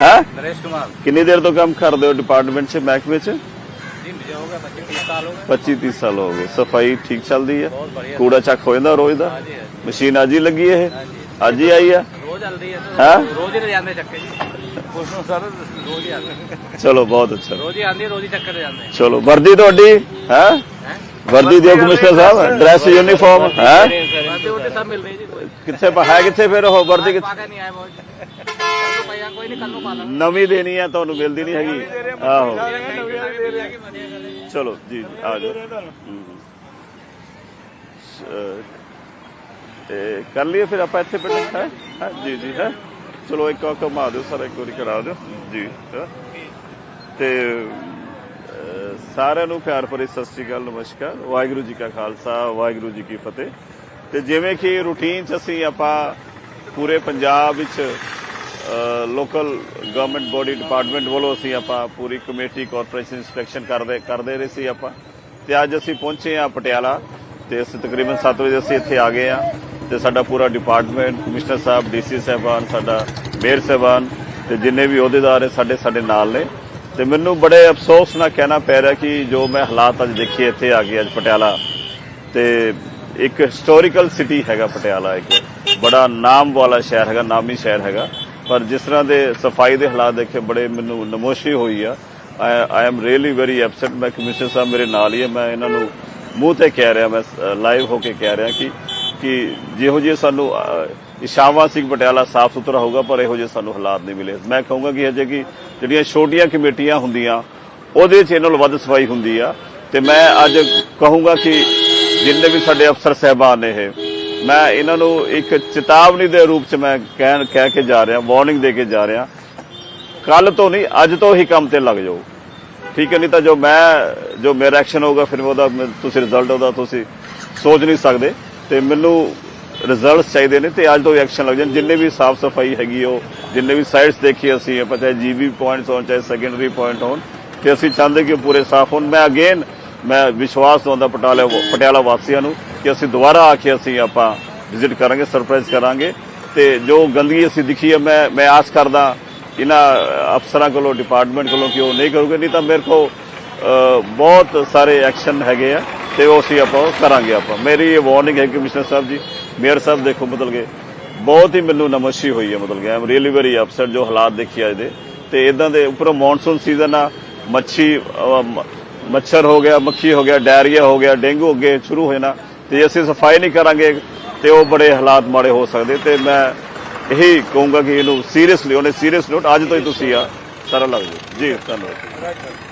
ਹੈ नरेश कुमार ਕਿੰਨੀ ਦੇਰ ਤੋਂ ਕੰਮ ਕਰਦੇ ਹੋ ਡਿਪਾਰਟਮੈਂਟ 'ਚ ਮਹਿਕਮੇ 'ਚ जी मुझे हो गया पच्चीस तीस साल हो गए 25 30 ਸਾਲ ਹੋ ਗਏ ਸਫਾਈ ਠੀਕ ਚੱਲਦੀ ਹੈ बहुत बढ़िया ਕੂੜਾ ਚੱਕ ਹੋ ਜਾਂਦਾ ਰੋਜ਼ ਦਾ हाँ जी हाँ ਮਸ਼ੀਨ ਅੱਜ ਹੀ ਲੱਗੀ ਇਹ जी ਅੱਜ ਹੀ ਆਈ ਆ रोज चल रही है तो हाँ? रोज ही ले जाते हैं चक्के जी पुष्णु सर रोज ही आते हैं ਚਲੋ ਬਹੁਤ ਅੱਛਾ रोज ही आती है रोज ही चक्कर ले जाते हैं ਚਲੋ ਵਰਦੀ ਤੁਹਾਡੀ ਹੈ हैं? ਵਰਦੀ ਦਿਓ ਕਮਿਸ਼ਨਰ ਸਾਹਿਬ ਡਰੈਸ ਯੂਨੀਫਾਰਮ ਹੈ बातें होते सब मिल रही है जी कोई ਕਿੱਥੇ ਪਾ- ਹੈ ਕਿੱਥੇ ਫਿਰ ਉਹ ਵਰਦੀ ਕਿੱਥੇ पाका नहीं आया बहुत ਨਵੀਂ ਦੇਣੀ ਆ ਤੁਹਾਨੂੰ ਮਿਲਦੀ ਨਹੀਂ ਹੈਗੀ। ਆਹੋ। ਚਲੋ ਜੀ ਆ ਜਾਓ। ਤੇ ਕਰ ਲਈਏ ਫਿਰ ਆਪਾਂ ਇੱਥੇ ਬੈਠੇ ਹੈ? ਹਾਂ? ਜੀ ਜੀ ਹੈ? ਚਲੋ ਇੱਕ ਵਾਰ ਘੁਮਾ ਦਿਓ ਸਾਰਾ ਇੱਕ ਕਰਾ ਦਿਓ। ਜੀ ਤੇ ਸਾਰਿਆਂ ਨੂੰ ਪਿਆਰ ਭਰੀ ਸਤਿ ਸ੍ਰੀ ਅਕਾਲ ਨਮਸਕਾਰ। ਵਾਹਿਗੁਰੂ ਜੀ ਕਾ ਖਾਲਸਾ ਵਾਹਿਗੁਰੂ ਜੀ ਕੀ ਫਤਿਹ। ਤੇ ਜਿਵੇਂ ਕਿ ਰੁਟੀਨ 'ਚ ਅਸੀਂ ਆਪਾਂ ਪੂਰੇ ਪੰਜਾਬ ਵਿੱਚ ਲੋਕਲ ਗਵਰਨਮੈਂਟ ਬੋਡੀ ਡਿਪਾਰਟਮੈਂਟ ਵੱਲੋਂ ਅਸੀਂ ਆਪਾਂ ਪੂਰੀ ਕਮੇਟੀ ਕਾਰਪੋਰੇਸ਼ਨ ਇਨਸਪੈਕਸ਼ਨ ਕਰਦੇ ਕਰਦੇ ਰਹੇ ਸੀ ਆਪਾਂ। ਤੇ ਅੱਜ ਅਸੀਂ ਪਹੁੰਚੇ ਆ ਪਟਿਆਲਾ। ਤੇ ਅਸੀਂ ਤਕਰੀਬਨ 7 ਵਜੇ ਅਸੀਂ ਇੱਥੇ ਆ ਗਏ ਆ ਤੇ ਸਾਡਾ ਪੂਰਾ ਡਿਪਾਰਟਮੈਂਟ ਕਮਿਸ਼ਨਰ ਸਾਹਿਬ ਡੀਸੀ ਸਾਹਿਬਾਨ, ਸਾਡਾ ਮੇਅਰ ਸਾਹਿਬਾਨ ਤੇ ਜਿੰਨੇ ਵੀ ਅਹੁਦੇਦਾਰ ਹੈ ਸਾਡੇ ਸਾਡੇ ਨਾਲ ਨੇ। ਤੇ ਮੈਨੂੰ ਬੜੇ ਅਫਸੋਸ ਨਾਲ ਕਹਿਣਾ ਪੈ ਰਿਹਾ ਕਿ ਜੋ ਮੈਂ ਹਾਲਾਤ ਅੱਜ ਦੇਖੇ ਇੱਥੇ ਆ ਕੇ ਅੱਜ ਪਟਿਆਲਾ। ਤੇ ਇੱਕ ਹਿਸਟੋਰੀਕਲ ਸਿਟੀ ਹੈਗਾ ਪਟਿਆਲਾ ਇੱਕ। ਬੜਾ ਨਾਮ ਵਾਲਾ ਸ਼ਹਿਰ ਹੈਗਾ, ਨਾਮੀ ਸ਼ਹਿਰ ਹੈਗਾ। ਪਰ ਜਿਸ ਤਰ੍ਹਾਂ ਦੇ ਸਫ਼ਾਈ ਦੇ ਹਾਲਾਤ ਦੇਖੇ ਬੜੇ ਮੈਨੂੰ ਨਮੋਸ਼ੀ ਹੋਈ ਆ। I am really very upset ਮੈਂ ਕਮਿਸ਼ਨਰ ਸਾਹਿਬ ਮੇਰੇ ਨਾਲ ਹੀ ਹੈ ਮੈਂ ਇਹਨਾਂ ਨੂੰ ਮੂੰਹ ਤੇ ਕਹਿ ਰਿਹਾ ਮੈਂ ਲਾਈਵ ਹੋ ਕੇ ਕਹਿ ਰਿਹਾ ਕਿ ਕਿ ਜਿਹੋ ਜਿਹੇ ਸਾਨੂੰ ਅਹ, ਇਸ਼ਾਵਾ ਸਿੰਘ ਪਟਿਆਲਾ ਸਾਫ਼ ਸੁਥਰਾ ਹੋਊਗਾ ਪਰ ਇਹੋ ਜਿਹੇ ਸਾਨੂੰ ਹਾਲਾਤ ਨਹੀਂ ਮਿਲੇ। ਮੈਂ ਕਹੂੰਗਾ ਕਿ ਅਜੇ ਕਿ ਜਿਹੜੀਆਂ ਛੋਟੀਆਂ ਕਮੇਟੀਆਂ ਹੁੰਦੀਆਂ ਉਹਦੇ 'ਚ ਇਹਨਾਂ ਨਾਲੋਂ ਵੱਧ ਸਫ਼ਾਈ ਹੁੰਦੀ ਆ। ਤੇ ਮੈਂ ਅੱਜ ਕਹੂੰਗਾ ਕਿ ਜਿੰਨੇ ਵੀ ਸਾਡੇ ਅਫਸਰ ਸਹਿਬਾਨ ਨੇ ਇਹ ਮੈਂ ਇਹਨਾਂ ਨੂੰ ਇੱਕ ਚੇਤਾਵਨੀ ਦੇ ਰੂਪ 'ਚ ਮੈਂ ਕਹਿਣ ਕਹਿ ਕੇ ਜਾ ਰਿਹਾ ਵਾਰਨਿੰਗ ਦੇ ਕੇ ਜਾ ਰਿਹਾ। ਕੱਲ ਤੋਂ ਨਹੀਂ, ਅੱਜ ਤੋਂ ਹੀ ਕੰਮ ਤੇ ਲੱਗ ਜਾਓ। ਠੀਕ ਹੈ, ਨਹੀਂ ਤਾਂ ਜੋ ਮੈਂ, ਜੋ ਮੇਰਾ ਐਕਸ਼ਨ ਹੋਊਗਾ, ਫਿਰ ਉਹਦਾ ਤੁਸੀਂ ਰਿਜ਼ਲਟ ਉਹਦਾ ਤੁਸੀਂ ਸੋਚ ਨਹੀਂ ਸਕਦੇ। ਤੇ ਮੈਨੂੰ ਰਿਜ਼ਲਟਸ ਚਾਹੀਦੇ ਨੇ ਤੇ ਅੱਜ ਤੋਂ ਐਕਸ਼ਨ ਲੱਗ ਜਾਣ। ਜਿੰਨੇ ਵੀ ਸਾਫ਼ ਸਫ਼ਾਈ ਹੈਗੀ ਉਹ ਜਿੰਨੇ ਵੀ ਸਾਈਟਸ ਦੇਖੀ ਅਸੀਂ, ਆਪਾਂ ਚਾਹੇ ਜੀਵੀ ਪੁਆਇੰਟਸ ਹੋਣ, ਚਾਹੇ ਸੈਕੰਡਰੀ ਪੁਆਇੰਟ ਹੋਣ, ਤੇ ਅਸੀਂ ਚਾਹੁੰਦੇ ਕਿ ਉਹ ਪੂਰੇ ਸਾਫ਼ ਹੋਣ। ਮੈਂ ਅਗੇਨ ਮੈਂ ਵਿਸ਼ਵਾਸ ਦਵਾਉਂਦਾ ਪਟਿਆਲਾ ਪਟਿਆਲਾ ਵਾਸੀਆਂ ਨੂੰ ਕਿ ਅਸੀਂ ਦੁਬਾਰਾ ਆ ਕੇ ਅਸੀਂ ਆਪਾਂ ਵਿਜ਼ਿਟ ਕਰਾਂਗੇ ਸਰਪ੍ਰਾਈਜ਼ ਕਰਾਂਗੇ। ਤੇ ਜੋ ਗੰਦਗੀ ਅਸੀਂ ਦਿਖੀ ਹੈ, ਮੈਂ ਮੈਂ ਆਸ ਕਰਦਾ ਇਹਨਾਂ ਅਫਸਰਾਂ ਕੋਲੋਂ ਡਿਪਾਰਟਮੈਂਟ ਕੋਲੋਂ ਕਿ ਉਹ ਨਹੀਂ ਕਰੂਗੇ। ਨਹੀਂ ਤਾਂ ਮੇਰੇ ਕੋ ਬਹੁਤ ਸਾਰੇ ਐਕਸ਼ਨ ਹੈਗੇ ਆ ਤੇ ਉਹ ਅਸੀਂ ਆਪਾਂ ਉਹ ਕਰਾਂਗੇ ਆਪਾਂ। ਮੇਰੀ ਇਹ ਵਾਰਨਿੰਗ ਹੈ ਕਮਿਸ਼ਨਰ ਸਾਹਿਬ ਜੀ ਮੇਅਰ ਸਾਹਿਬ ਦੇਖੋ ਮਤਲਬ ਕਿ ਬਹੁਤ ਹੀ ਮੈਨੂੰ ਨਮਸ਼ੀ ਹੋਈ ਹੈ ਮਤਲਬ ਕਿ ਆਮ ਰੀਅਲੀ ਵੈਰੀ ਅਪਸੈਟ ਜੋ ਹਾਲਾਤ ਦੇਖੀ ਅੱਜ ਦੇ। ਤੇ ਇਦਾਂ ਦੇ ਉੱਪਰੋਂ ਮੌਨਸੂਨ ਸੀਜ਼ਨ ਆ, ਮੱਛੀ ਮੱਛਰ ਹੋ ਗਿਆ, ਮੱਖੀ ਹੋ ਗਿਆ ਡਾਇਰੀਆ ਹੋ ਗਿਆ, ਡੇਂਗੂ ਅੱਗੇ ਸ਼ੁਰੂ ਹੋਏ ਨਾ ਤੇ ਅਸੀਂ ਸਫ਼ਾਈ ਨਹੀਂ ਕਰਾਂਗੇ ਤੇ ਉਹ ਬੜੇ ਹਾਲਾਤ ਮਾੜੇ ਹੋ ਸਕਦੇ ਤੇ ਮੈਂ ਇਹੀ ਕਹੂੰਗਾ ਕਿ ਇਹਨੂੰ ਸੀਰੀਅਸਲੀ ਉਹਨੇ ਸੀਰੀਅਸ ਨੋਟ ਅੱਜ ਤੋਂ ਹੀ ਤੁਸੀਂ ਆ, ਸਾਰਾ ਲੱਗ ਜਾਓ ਜੀ, ਧੰਨਵਾਦ।